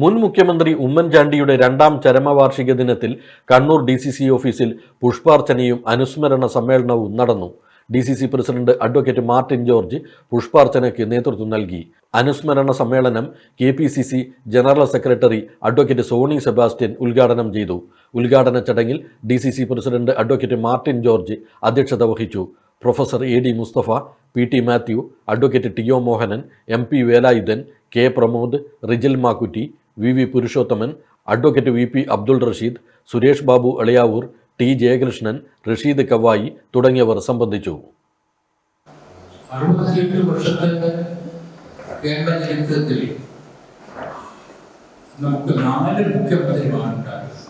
മുൻ മുഖ്യമന്ത്രി ഉമ്മൻചാണ്ടിയുടെ രണ്ടാം ചരമവാർഷിക ദിനത്തിൽ കണ്ണൂർ ഡി സി സി ഓഫീസിൽ പുഷ്പാർച്ചനയും അനുസ്മരണ സമ്മേളനവും നടന്നു. D C C president advocate Martin George പുഷ്പാർച്ചനയ്ക്ക് നേതൃത്വം നൽകി. അനുസ്മരണ സമ്മേളനം K P C C general secretary advocate Sony Sebastian ഉദ്ഘാടനം ചെയ്തു. ഉദ്ഘാടന ചടങ്ങിൽ D C C president advocate Martin George അധ്യക്ഷത വഹിച്ചു. Professor A D Mustafa P T Mathew advocate T O Mohanan M P Velayudhan K Pramod Rijil Makkutty V V Purushothaman advocate V P Abdul Rasheed Suresh Babu Elayavoor T Jayakrishnan Rasheed Kavayi തുടങ്ങിയവർ സംബന്ധിച്ചു. അറുപത്തിയെട്ട് വർഷത്തെ കേരള ചരിത്രത്തിൽ നമുക്ക് നാല് മുഖ്യമന്ത്രിമാരുണ്ടായിരുന്നു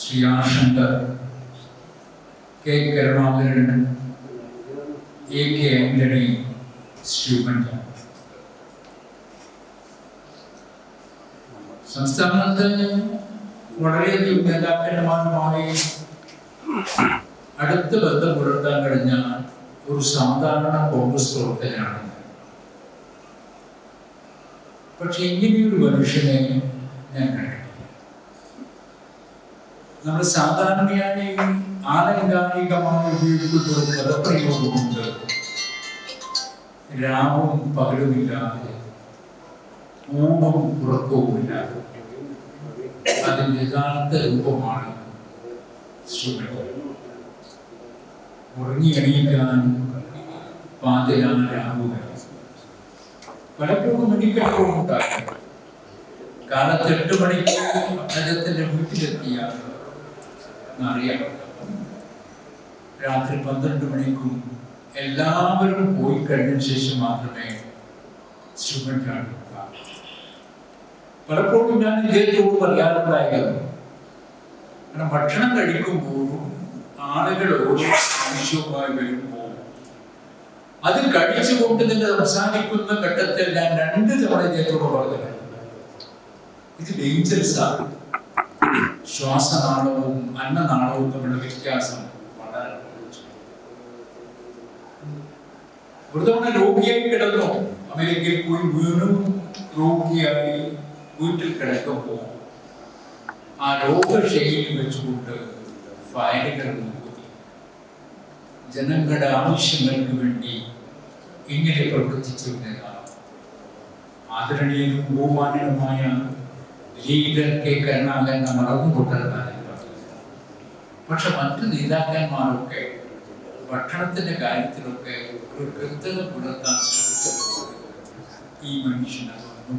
Shri ആശങ്കർ Sankar K Karunakaran A K Antony Shri Oommen Chandy. സംസ്ഥാനത്ത് വളരെയധികം നേതാക്കന്മാരുമായി അടുത്ത് ബന്ധം പുലർത്താൻ കഴിഞ്ഞ ഒരു സാധാരണ കോൺഗ്രസ് പ്രവർത്തകനാണ്. പക്ഷെ ഇങ്ങനെയൊരു മനുഷ്യനെ ഞാൻ കണ്ടിട്ടില്ല. നമ്മൾ സാധാരണയായി ആലങ്കാരികമായി ഉപയോഗിക്കുന്ന ഒരു പദപ്രയോഗമുണ്ട്. രാവും പകലുമില്ലാതെ ഊണും ഉറക്കവുമില്ലാതെ അതിന്റെ യഥാർത്ഥ രൂപമാണ്. ഉറങ്ങിയണിയിക്കാൻ ഉറങ്ങി എണീക്കാൻ പാതിരാരാവുക പലപ്പോഴും ഉണ്ടായി കാലത്ത് എട്ട് മണിക്ക് അദ്ദേഹത്തിന്റെ വീട്ടിലെത്തിയ അറിയാം രാത്രി പന്ത്രണ്ട് മണിക്കും എല്ലാവരും പോയി കഴിഞ്ഞ ശേഷം മാത്രമേ ശുഭൻ കാണുക പലപ്പോഴും ഞാൻ ഇദ്ദേഹത്തോട് പറയാറുണ്ടായിരുന്നു. കാരണം ഭക്ഷണം കഴിക്കുമ്പോഴും ആളുകളോട് ആവശ്യവുമായി വരുമ്പോൾ അത് കഴിച്ചുകൊണ്ട് തന്നെ അവസാനിക്കുന്ന ഘട്ടത്തിൽ ഞാൻ രണ്ട് തവണ ഇദ്ദേഹത്തോട് പറഞ്ഞിട്ടുണ്ട്. ഇത് ഡേഞ്ചറസ് ആണ് ശ്വാസനാളവും അന്നനാളവും തമ്മിലുള്ള വ്യത്യാസം വളരെ. ഒരു തവണ രോഗിയായി കിടന്നു. അമേരിക്കയിൽ പോയി വീണും. രോഗിയായി. വീട്ടിൽ കിടക്കുമ്പോൾ ആ രോഗശൈലി വെച്ചുകൊണ്ട് ഫയലുകൾ നോക്കി ജനങ്ങളുടെ ആവശ്യങ്ങൾക്ക് വേണ്ടി ഇങ്ങനെ പ്രവർത്തിച്ചു ആദരണീയനും ബഹുമാന്യനുമായ ലീഡർ കെ കരുണാകരൻ മറന്നുകൊണ്ടതാണ് പക്ഷെ മറ്റു നേതാക്കന്മാരൊക്കെ ഭക്ഷണത്തിന്റെ കാര്യത്തിലൊക്കെ ഒരു കൃത്യത പുലർത്താൻ ശ്രമിച്ചപ്പോൾ ഈ മനുഷ്യന് അതൊന്നും